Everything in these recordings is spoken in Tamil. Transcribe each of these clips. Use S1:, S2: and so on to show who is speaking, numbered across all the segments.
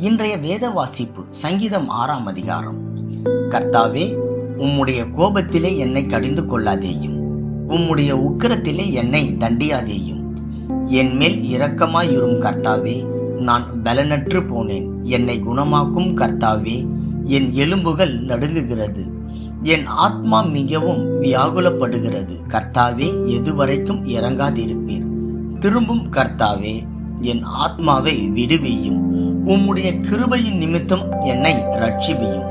S1: இன்றைய வேத வாசிப்பு சங்கீதம் ஆறாம் அதிகாரம். கர்த்தாவே உம்முடைய கோபத்திலே என்னை கடிந்து கொள்ளாதேயும் உம்முடைய உக்கிரத்திலே என்னை தண்டியாதேயும். என் மேல் இரக்கமாயிரும் கர்த்தாவே நான் பலனற்று போனேன். என்னை குணமாக்கும் கர்த்தாவே என் எலும்புகள் நடுங்குகிறது. என் ஆத்மா மிகவும் வியாகுலப்படுகிறது. கர்த்தாவே எதுவரைக்கும் இறங்காதிருப்பீர். திரும்பும் கர்த்தாவே என் ஆத்மாவை விடுவியும். உம்முடைய கிருபையின் நிமித்தம் என்னை ரட்சிவியும்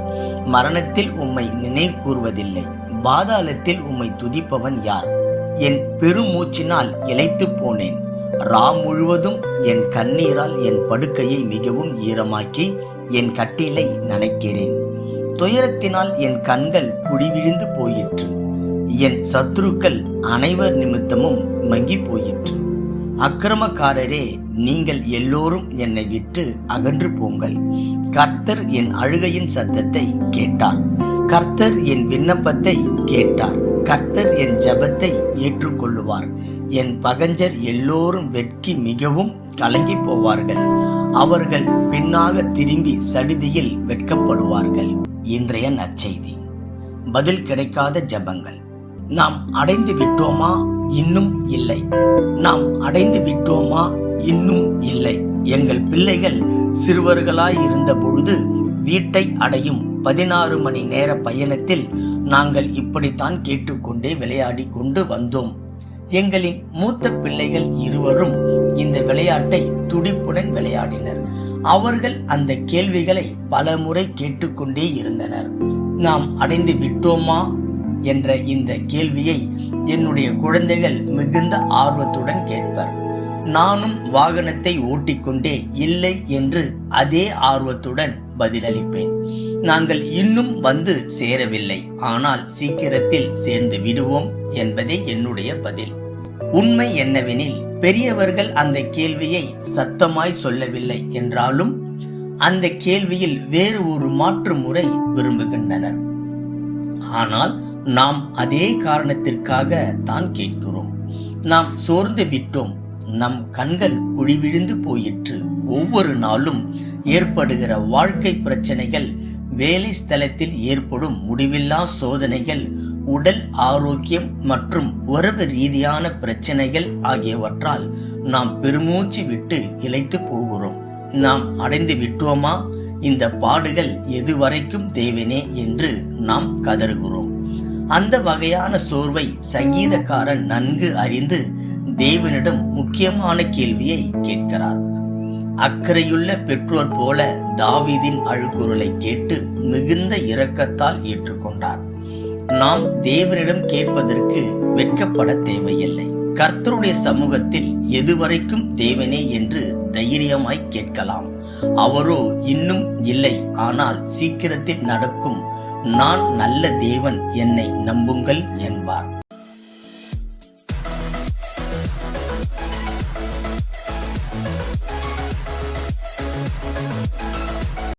S1: மரணத்தில் உம்மை நினை கூறுவதில்லை பாதாளத்தில் உம்மை துதிப்பவன் யார்? என் பெருமூச்சினால் இளைத்துப் போனேன். ரா முழுவதும் என் கண்ணீரால் என் படுக்கையை மிகவும் ஈரமாக்கி என் கட்டிலை நனைக்கிறேன். துயரத்தினால் என் கண்கள் குடிவிழுந்து போயிற்று. என் சத்துருக்கள் அனைவர் நிமித்தமும் மங்கி போயிற்று. அக்கிரமக்காரரே நீங்கள் எல்லோரும் என்னை விட்டு அகன்று போங்கள். கர்த்தர் என் அழுகையின் சத்தத்தை கேட்டார். கர்த்தர் என் விண்ணப்பத்தை கேட்டார். கர்த்தர் என் ஜெபத்தை ஏற்றுக்கொள்ளுவார். என் பகஞ்சர் எல்லோரும் வெட்கி மிகவும் கலங்கி போவார்கள் அவர்கள் பின்னாக திரும்பி சடிதியில் வெட்கப்படுவார்கள். இன்றைய நற்செய்தி. பதில் கிடைக்காத ஜெபங்கள். நாம் அடைந்து விட்டோமா? இன்னும் இல்லை. நாம் அடைந்து விட்டோமா? இன்னும் இல்லை. எங்கள் பிள்ளைகள் சிறுவர்களாய் இருந்த பொழுது வீட்டை அடையும் பதினாறு மணி நேர பயணத்தில் நாங்கள் இப்படித்தான் கேட்டுக்கொண்டே விளையாடி கொண்டு வந்தோம். எங்களின் மூத்த பிள்ளைகள் இருவரும் இந்த விளையாட்டை துடிப்புடன் விளையாடினர். அவர்கள் அந்த கேள்விகளை பலமுறை கேட்டுக்கொண்டே இருந்தனர். நாம் அடைந்து விட்டோமா? என்ற இந்த கேள்வியை என்னுடைய குழந்தைகள் மிகுந்த ஆர்வத்துடன் கேட்பர். நானும் வாகனத்தை ஓட்டிக்கொண்டே இல்லை என்று அதே ஆர்வத்துடன் பதிலளிப்பேன். நாங்கள் இன்னும் வந்து சேரவில்லை. ஆனால் சீக்கிரத்தில் சேர்ந்து விடுவோம் என்பதே என்னுடைய பதில். உண்மை என்னவெனில் பெரியவர்கள் அந்த கேள்வியை சத்தமாய் சொல்லவில்லை என்றாலும் அந்த கேள்வியில் வேறு ஒரு மாற்று முறை விரும்புகின்றனர். ஆனால் நாம் அதே காரணத்திற்காக தான் கேட்கிறோம். நாம் சோர்ந்து விட்டோம். நம் கண்கள் குழிவிழுந்து போயிற்று. ஒவ்வொரு நாளும் ஏற்படுகிற வாழ்க்கை பிரச்சனைகள் வேலை ஸ்தலத்தில் ஏற்படும் முடிவில்லா சோதனைகள் உடல் ஆரோக்கியம் மற்றும் உறவு ரீதியான பிரச்சனைகள் ஆகியவற்றால் நாம் பெருமூச்சு விட்டு இழைத்து போகிறோம். நாம் அடைந்து விட்டோமா? இந்த பாடுகள் எதுவரைக்கும் தேவனே என்று நாம் கதறுகிறோம். அந்த வகையான சோர்வை சங்கீதக்காரன் நன்கு அறிந்து தேவனிடம் முக்கியமான கேள்வியை கேட்கிறார். அக்கறையுள்ள பெற்றோர் போல தாவீதின் அழுகுரலை கேட்டு மிகுந்த இரக்கத்தால் ஏற்றுக்கொண்டார். நாம் தேவனிடம் கேட்பதற்கு வெட்கப்பட தேவையில்லை. கர்த்தருடைய சமூகத்தில் எதுவரைக்கும் தேவனே என்று தைரியமாய் கேட்கலாம். அவரோ இன்னும் இல்லை ஆனால் சீக்கிரத்தில் நடக்கும் நான் நல்ல தேவன் என்னை நம்புங்கள் என்பார்.